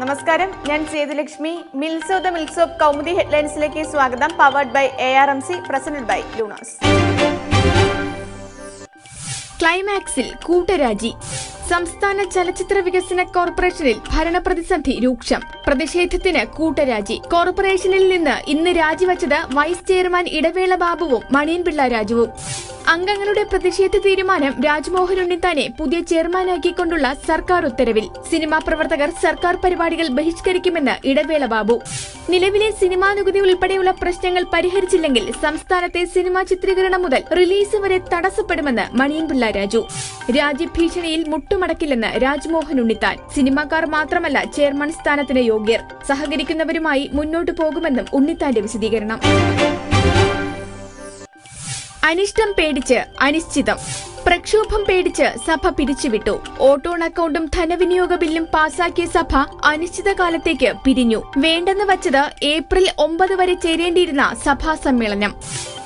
നമസ്കാരം. ഞാൻ Sethulakshmi. Milso the Milso Kaumudi ഹെഡ്ലൈൻസിലേക്ക് സ്വാഗതം. Powered by A R M C presented by Luna's ക്ലൈമാക്സിൽ കൂട്ടരാജി. സംസ്ഥാന ചലച്ചിത്ര വികസന കോർപ്പറേഷനിൽ ഭരണപ്രതിസന്ധി രൂക്ഷം. പ്രതിഷേധത്തിന് കൂട്ടരാജി. കോർപ്പറേഷനിൽ നിന്ന് ഇന്ന് രാജിവച്ചത് വൈസ് ചെയർമാൻ ഇടവേള ബാബുവും മണിയൻപിള്ള രാജുവും. അംഗങ്ങളുടെ പ്രതിഷേധ തീരുമാനം രാജ്മോഹൻ ഉണ്ണിത്താനെ പുതിയ ചെയർമാനാക്കിക്കൊണ്ടുള്ള സർക്കാർ ഉത്തരവിൽ. സിനിമാ പ്രവർത്തകർ സർക്കാർ പരിപാടികൾ ബഹിഷ്കരിക്കുമെന്ന് ഇടവേള ബാബു. നിലവിലെ സിനിമാ നികുതി ഉൾപ്പെടെയുള്ള പ്രശ്നങ്ങൾ പരിഹരിച്ചില്ലെങ്കിൽ സംസ്ഥാനത്തെ സിനിമാ ചിത്രീകരണം മുതൽ റിലീസ് വരെ തടസ്സപ്പെടുമെന്ന് മണിയൻപിള്ള രാജു. രാജ്യഭീഷണിയിൽ മുട്ടുമടക്കില്ലെന്ന് രാജ്മോഹൻ ഉണ്ണിത്താൻ. സിനിമാക്കാർ മാത്രമല്ല ചെയർമാൻ സ്ഥാനത്തിന് യോഗ്യർ. സഹകരിക്കുന്നവരുമായി മുന്നോട്ടു പോകുമെന്നും ഉണ്ണിത്താന്റെ വിശദീകരണം. അനിഷ്ടം പേടിച്ച് അനിശ്ചിതം. പ്രക്ഷോഭം പേടിച്ച് സഭ പിരിച്ചുവിട്ടു. ഓട്ടോൺ അക്കൗണ്ടും ധനവിനിയോഗ ബില്ലും പാസാക്കിയ സഭ അനിശ്ചിതകാലത്തേക്ക് പിരിഞ്ഞു. വേണ്ടെന്ന് വച്ചത് ഏപ്രിൽ ഒമ്പത് വരെ ചേരേണ്ടിയിരുന്ന സഭാ സമ്മേളനം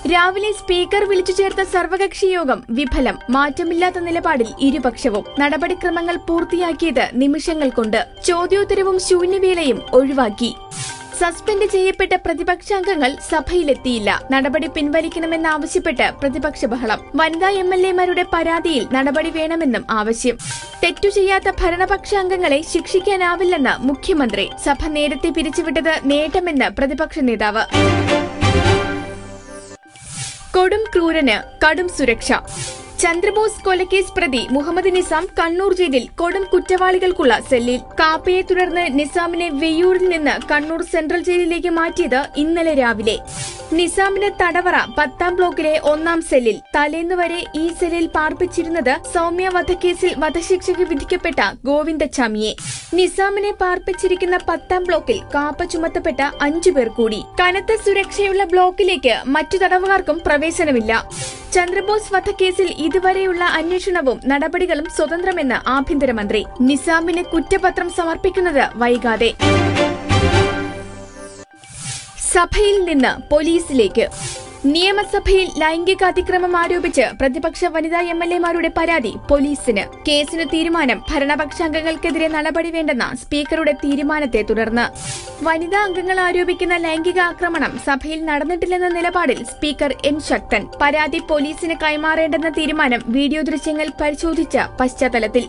രാവിലെ സ്പീക്കർ വിളിച്ചു ചേർത്ത സർവകക്ഷി യോഗം വിഫലം. മാറ്റമില്ലാത്ത നിലപാടിൽ ഇരുപക്ഷവും. നടപടിക്രമങ്ങൾ പൂർത്തിയാക്കിയത് നിമിഷങ്ങൾ കൊണ്ട് ചോദ്യോത്തരവും ശൂന്യവേളയും ഒഴിവാക്കി. സസ്പെൻഡ് ചെയ്യപ്പെട്ട പ്രതിപക്ഷാംഗങ്ങൾ സഭയിലെത്തിയില്ല. നടപടി പിൻവലിക്കണമെന്നാവശ്യപ്പെട്ട് പ്രതിപക്ഷ ബഹളം. വനിതാ എം എൽ എമാരുടെ പരാതിയിൽ നടപടി വേണമെന്നും ആവശ്യം. തെറ്റു ചെയ്യാത്ത ഭരണപക്ഷാംഗങ്ങളെ ശിക്ഷിക്കാനാവില്ലെന്ന് മുഖ്യമന്ത്രി. സഭ നേരത്തെ പിരിച്ചുവിട്ടത് നേട്ടമെന്ന് പ്രതിപക്ഷ നേതാവ്. കൊടും ക്രൂരന് കടും സുരക്ഷ ചന്ദ്രബോസ് കൊലക്കേസ് പ്രതി മുഹമ്മദ് നിസാം കണ്ണൂർ ജയിലിൽ കൊടും കുറ്റവാളികൾക്കുള്ള സെല്ലിൽ കാപ്പയെ തുടർന്ന് നിസാമിനെ വെയ്യൂരിൽ നിന്ന് കണ്ണൂർ സെൻട്രൽ ജയിലിലേക്ക് മാറ്റിയത് ഇന്നലെ രാവിലെ. നിസാമിന്റെ തടവറ പത്താം ബ്ലോക്കിലെ ഒന്നാം സെല്ലിൽ തലേന്ന് വരെ ഈ സെല്ലിൽ പാർപ്പിച്ചിരുന്നത് സൗമ്യ വധക്കേസിൽ വധശിക്ഷയ്ക്ക് വിധിക്കപ്പെട്ട ഗോവിന്ദച്ചാമിയെ. നിസാമിനെ പാർപ്പിച്ചിരിക്കുന്ന പത്താം ബ്ലോക്കിൽ കാപ്പ ചുമത്തപ്പെട്ട അഞ്ചു പേർ കൂടി. കനത്ത സുരക്ഷയുള്ള ബ്ലോക്കിലേക്ക് മറ്റു തടവുകാർക്കും പ്രവേശനമില്ല. ചന്ദ്രബോസ് വധക്കേസിൽ ഇതുവരെയുള്ള അന്വേഷണവും നടപടികളും സ്വതന്ത്രമെന്ന് ആഭ്യന്തരമന്ത്രി നിസാമിന് കുറ്റപത്രം സമർപ്പിക്കുന്നത് വൈകാതെ. സഭയിൽ നിന്ന് പോലീസിലേക്ക് നിയമസഭയിൽ ലൈംഗിക അതിക്രമം ആരോപിച്ച് പ്രതിപക്ഷ വനിതാ എം എൽ എമാരുടെ പരാതി പോലീസിന്. കേസിന് തീരുമാനം ഭരണപക്ഷാംഗങ്ങൾക്കെതിരെ നടപടി വേണ്ടെന്ന സ്പീക്കറുടെ തീരുമാനത്തെ തുടർന്ന്. വനിതാ അംഗങ്ങൾ ആരോപിക്കുന്ന ലൈംഗിക ആക്രമണം സഭയിൽ നടന്നിട്ടില്ലെന്ന നിലപാടിൽ സ്പീക്കർ എൻ ശക്തൻ. പരാതി പോലീസിന് കൈമാറേണ്ടെന്ന തീരുമാനം വീഡിയോ ദൃശ്യങ്ങൾ പരിശോധിച്ച പശ്ചാത്തലത്തിൽ.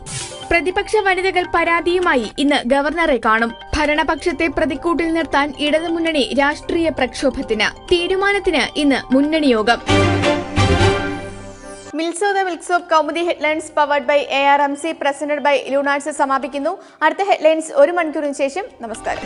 പ്രതിപക്ഷ വനിതകൾ പരാതിയുമായി ഇന്ന് ഗവർണറെ കാണും. ഭരണപക്ഷത്തെ പ്രതിക്കൂട്ടിൽ നിർത്താൻ ഇടതുമുന്നണി രാഷ്ട്രീയ പ്രക്ഷോഭത്തിന് തീരുമാനത്തിന് ഇന്ന് മുന്നണി യോഗം. Milso the Milso Kaumudi headlines powered by A R M C presented by ലൂണാഴ്സ് സമാപിക്കുന്നു. അടുത്ത ഹെഡ്ലൈൻസ് ഒരു മണിക്കൂറിന് ശേഷം നമസ്കാരം.